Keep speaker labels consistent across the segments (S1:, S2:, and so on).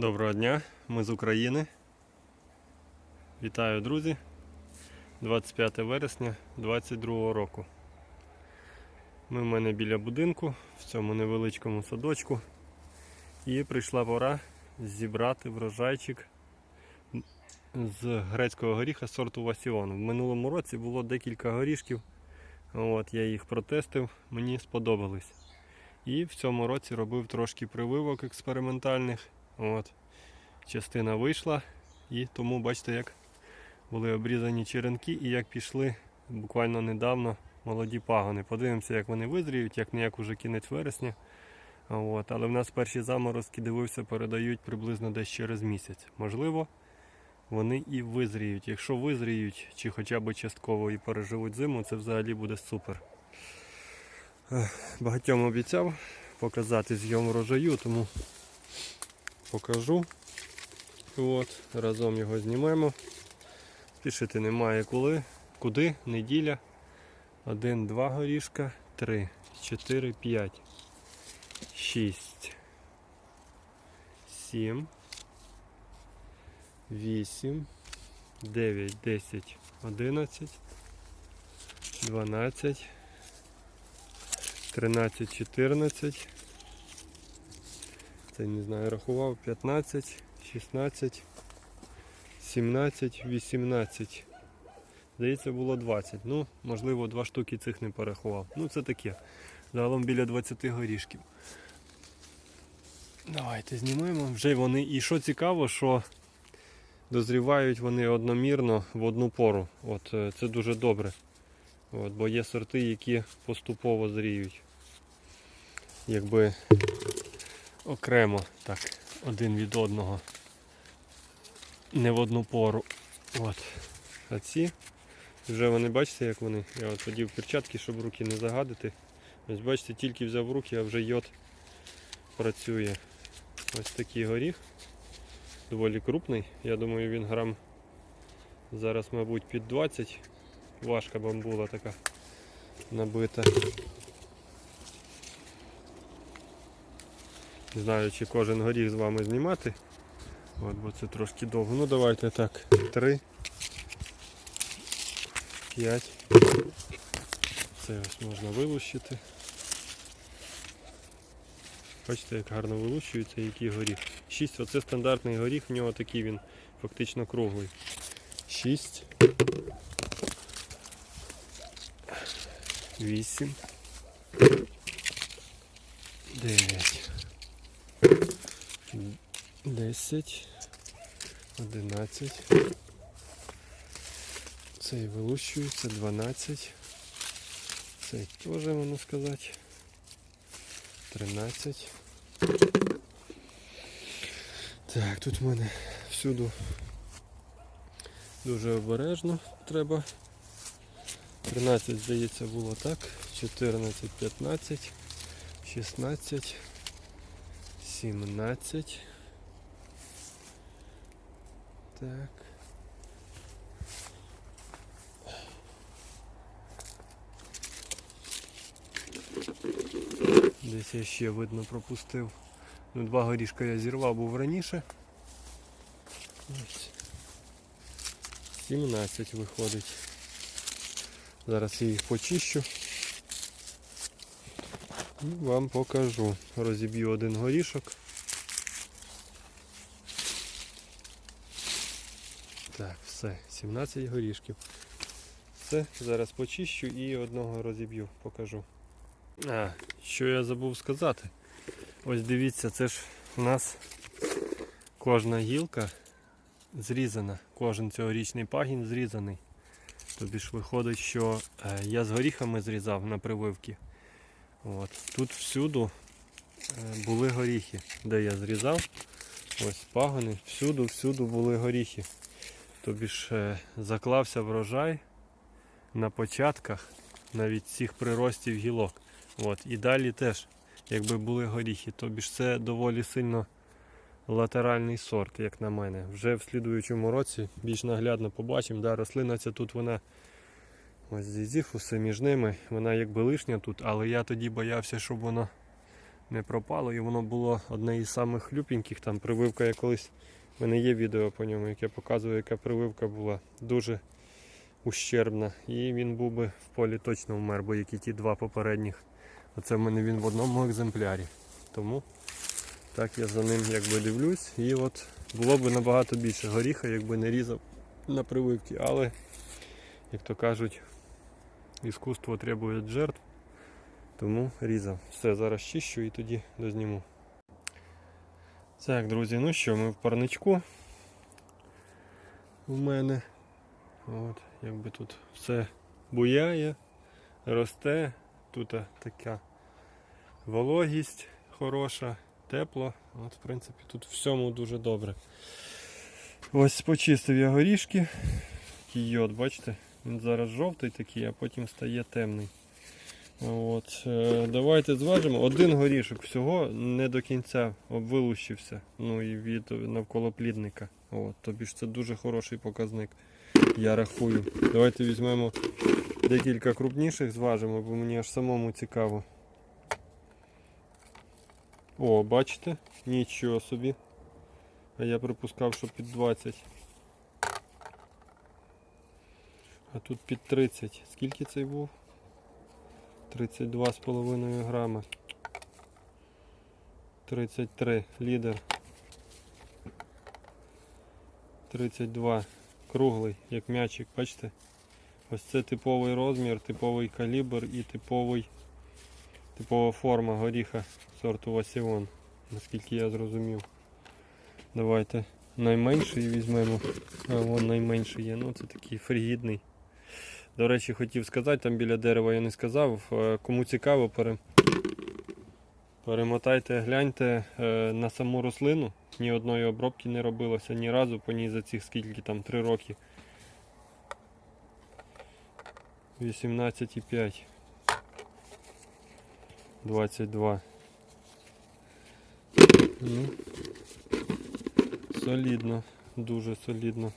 S1: Доброго дня, ми з України. Вітаю, друзі. 25 вересня 2022 року. Ми в мене біля будинку, в цьому невеличкому садочку. І прийшла пора зібрати врожайчик з грецького горіха сорту Васіон. В минулому році було декілька горішків. От, я їх протестив, мені сподобались. І в цьому році робив трошки прививок експериментальних. От. Частина вийшла, і тому бачите, як були обрізані черенки і як пішли буквально недавно молоді пагони. Подивимося, як вони визріють, як не як уже кінець вересня. От. Але в нас перші заморозки, дивився, передають приблизно десь через місяць. Можливо, вони і визріють. Якщо визріють, чи хоча б частково і переживуть зиму, це взагалі буде супер. Багатьом обіцяв показати зйом врожаю, тому покажу. От, разом його знімемо. Пішити немає коли. Куди? Неділя. Один, два горішка, три, чотири, п'ять, шість, сім, вісім, дев'ять, десять, одинадцять, дванадцять, тринадцять, чотирнадцять. Це не знаю, рахував 15, 16, 17, 18. Здається, було 20. Ну, можливо, два штуки цих не порахував. Ну, це таке. Загалом біля 20 горішків. Давайте знімаємо. Вже вони. І що цікаво, що дозрівають вони одномірно в одну пору. От е, це дуже добре. От, бо є сорти, які поступово зріють. Якби окремо, так, один від одного. Не в одну пору. От. А ці вже вони бачите, як вони. Я от подів перчатки, щоб руки не загадити. Ось бачите, тільки взяв руки, а вже йод працює. Ось такий горіх. Доволі крупний. Я думаю, він грам зараз, мабуть, під 20. Важка бамбула така набита. Не знаю, чи кожен горіх з вами знімати. От, бо це трошки довго. Ну давайте так. Три. П'ять. Це ось можна вилущити. Бачите, як гарно вилущується, який горіх. Шість. Оце стандартний горіх, в нього такий він фактично круглий. Шість. Вісім. Дев'ять. 10, 11. Цей вилущується 12. Цей теж можна сказати. 13. Так, тут в мене всюди дуже обережно треба. 13, здається, було так. 14, 15, 16. 17. Так. Десь я ще видно пропустив. Ну, два горішка я зірвав, був раніше. Ось. 17 виходить. Зараз я їх почищу. І вам покажу. Розіб'ю один горішок. Так, все, 17 горішків. Все, зараз почищу і одного розіб'ю, покажу. А, що я забув сказати. Ось дивіться, це ж у нас кожна гілка зрізана, кожен цьогорічний пагін зрізаний. Тобі ж виходить, що е, я з горіхами зрізав на прививки. От. Тут всюду е, були горіхи, де я зрізав. Ось пагони, всюду, всюду були горіхи. Тобі ж е, заклався врожай на початках навіть цих приростів гілок. От. І далі теж, якби були горіхи, тобі ж це доволі сильно латеральний сорт, як на мене. Вже в слідуючому році більш наглядно побачимо. Да, рослина ця тут вона ось зізіфуси між ними, вона якби лишня тут, але я тоді боявся, щоб воно не пропало. І воно було одне із самих хлюпеньких. Там прививка я колись. У мене є відео по ньому, яке показує, яка прививка була. Дуже ущербна. І він був би в полі точно вмер, бо як і ті два попередніх. Оце в мене він в одному екземплярі. Тому так я за ним якби дивлюсь. І от було б набагато більше горіха, якби не різав на прививки. Але, як то кажуть, іскусство требує жертв. Тому різав. Все, зараз чищу і тоді дозніму. Так, друзі, ну що, ми в парничку. У мене. От, якби тут все буяє, росте. Тут така вологість хороша, тепло. От, в принципі, тут всьому дуже добре. Ось почистив я горішки. Йод, бачите? Він зараз жовтий такий, а потім стає темний. От, е, давайте зважимо. Один горішок всього не до кінця вилущився. Ну і від навколо плідника. От, тобі ж це дуже хороший показник. Я рахую. Давайте візьмемо декілька крупніших, зважимо, бо мені аж самому цікаво. О, бачите? Нічого собі. А я припускав, що під 20. А тут під 30. Скільки цей був? 32,5 грама. 33 лідер. 32. Круглий, як м'ячик, бачите? Ось це типовий розмір, типовий калібр і типовий, типова форма горіха сорту Васіон, наскільки я зрозумів. Давайте найменший візьмемо. А вон найменший є. Ну це такий фрігідний. До речі, хотів сказати, там біля дерева я не сказав. Е, Кому цікаво, пере... перемотайте, гляньте е, на саму рослину. Ні одної обробки не робилося ні разу по ній за цих скільки там 3 роки. 18,5. 22. Ну, солідно, дуже солідно.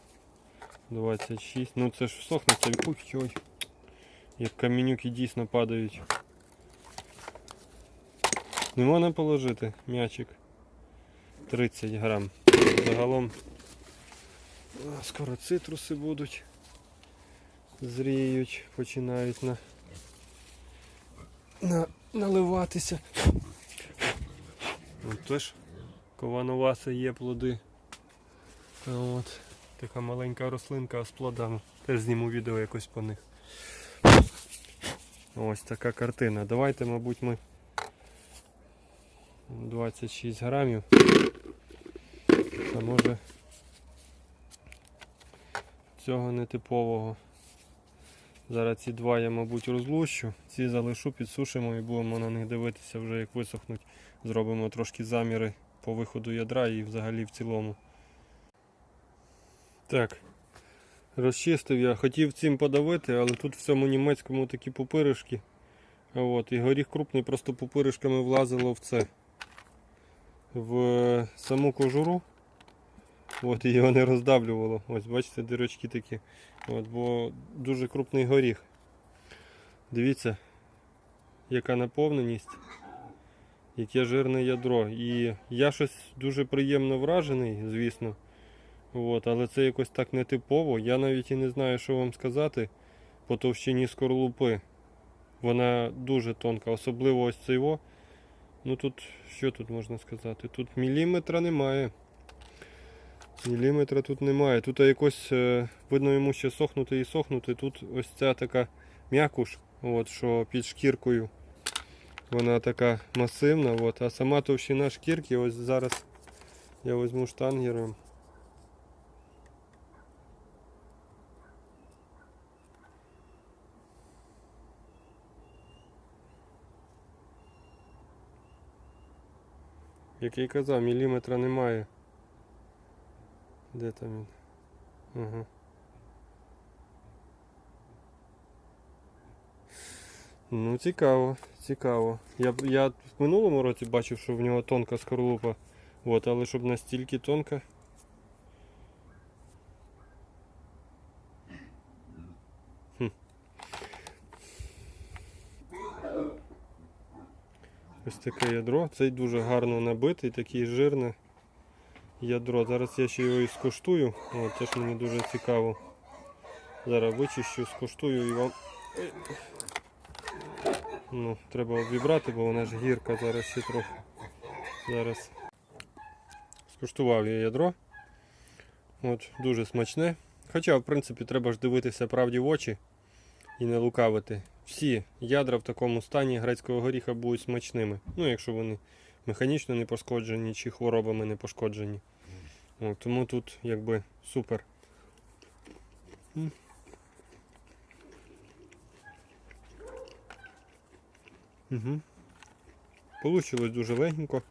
S1: 26. Ну це ж сохнеться. Ой. Як камінюки дійсно падають. Не можна положити м'ячик. 30 грам. Загалом скоро цитруси будуть. Зріють, починають на, на, наливатися. От теж ковановаси є плоди. От. Така маленька рослинка з плодами. Теж зніму відео якось по них. Ось така картина. Давайте, мабуть, ми 26 грамів. А може цього нетипового. Зараз ці два я, мабуть, розлущу. Ці залишу, підсушимо і будемо на них дивитися вже як висохнуть. Зробимо трошки заміри по виходу ядра і взагалі в цілому. Так, розчистив я. Хотів цим подавити, але тут в цьому німецькому такі пупиришки. От, і горіх крупний просто пупиришками влазило в це. В саму кожуру. От, і його не роздавлювало. Ось, бачите, дирочки такі. От, бо дуже крупний горіх. Дивіться, яка наповненість, яке жирне ядро. І я щось дуже приємно вражений, звісно. От, але це якось так нетипово. Я навіть і не знаю, що вам сказати по товщині скорлупи. Вона дуже тонка, особливо ось цей. Ну тут, що тут можна сказати? Тут міліметра немає. Міліметра тут немає. Тут якось е, видно йому ще сохнути і сохнути. Тут ось ця така м'якуш, от, що під шкіркою. Вона така масивна. От, а сама товщина шкірки, ось зараз я візьму штангером. Як я й казав, міліметра немає. Де там він? Ага. Ну, цікаво, цікаво. Я, я в минулому році бачив, що в нього тонка скорлупа. От, але щоб настільки тонка. Хм. Ось таке ядро. Цей дуже гарно набитий, такий жирне ядро. Зараз я ще його і скуштую. От, теж мені дуже цікаво. Зараз вичищу, скуштую і вам. Ну, треба обібрати, бо вона ж гірка зараз ще трохи. Зараз скуштував я ядро. От, дуже смачне. Хоча, в принципі, треба ж дивитися правді в очі і не лукавити. Всі ядра в такому стані грецького горіха будуть смачними. Ну, якщо вони механічно не пошкоджені чи хворобами не пошкоджені. От, тому тут якби супер. Угу. Получилось дуже легенько.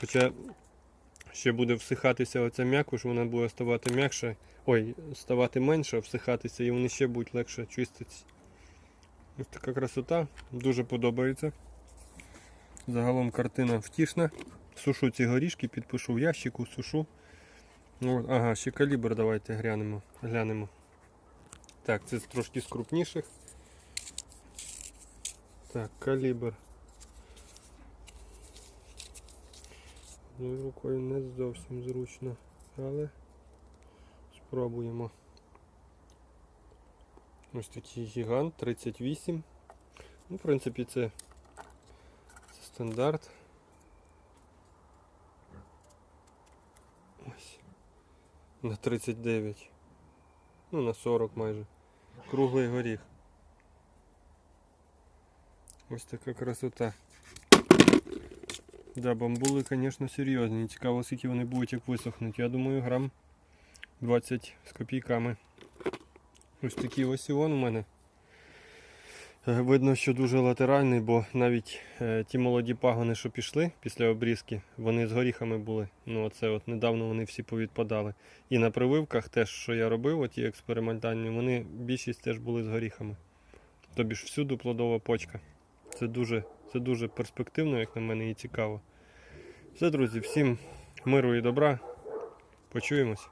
S1: Хоча ще буде всихатися оця м'якуш, вона буде ставати м'якше. Ой, ставати менше, всихатися, і вони ще будуть легше чиститися. Ось така красота, дуже подобається. Загалом картина втішна. Сушу ці горішки, підпишу в ящику, сушу. Ну, от, ага, ще калібр давайте глянемо. глянемо. Так, це трошки з крупніших. Так, калібр. Одною рукою не зовсім зручно, але спробуємо. Ось такий гігант 38. Ну, в принципі, це, це стандарт. Ось. На 39. Ну, на 40 майже. Круглий горіх. Ось така красота. Да, бамбули, звісно, серйозні. Цікаво, скільки вони будуть як висохнуть. Я думаю, грам 20 з копійками. Ось такий ось іон у мене. Е, Видно, що дуже латеральний, бо навіть е, ті молоді пагони, що пішли після обрізки, вони з горіхами були. Ну, оце от недавно вони всі повідпадали. І на прививках теж, що я робив, оті експериментальні, вони більшість теж були з горіхами. Тобі ж всюди плодова почка. Це дуже, це дуже перспективно, як на мене, і цікаво. Все, друзі, всім миру і добра. Почуємось.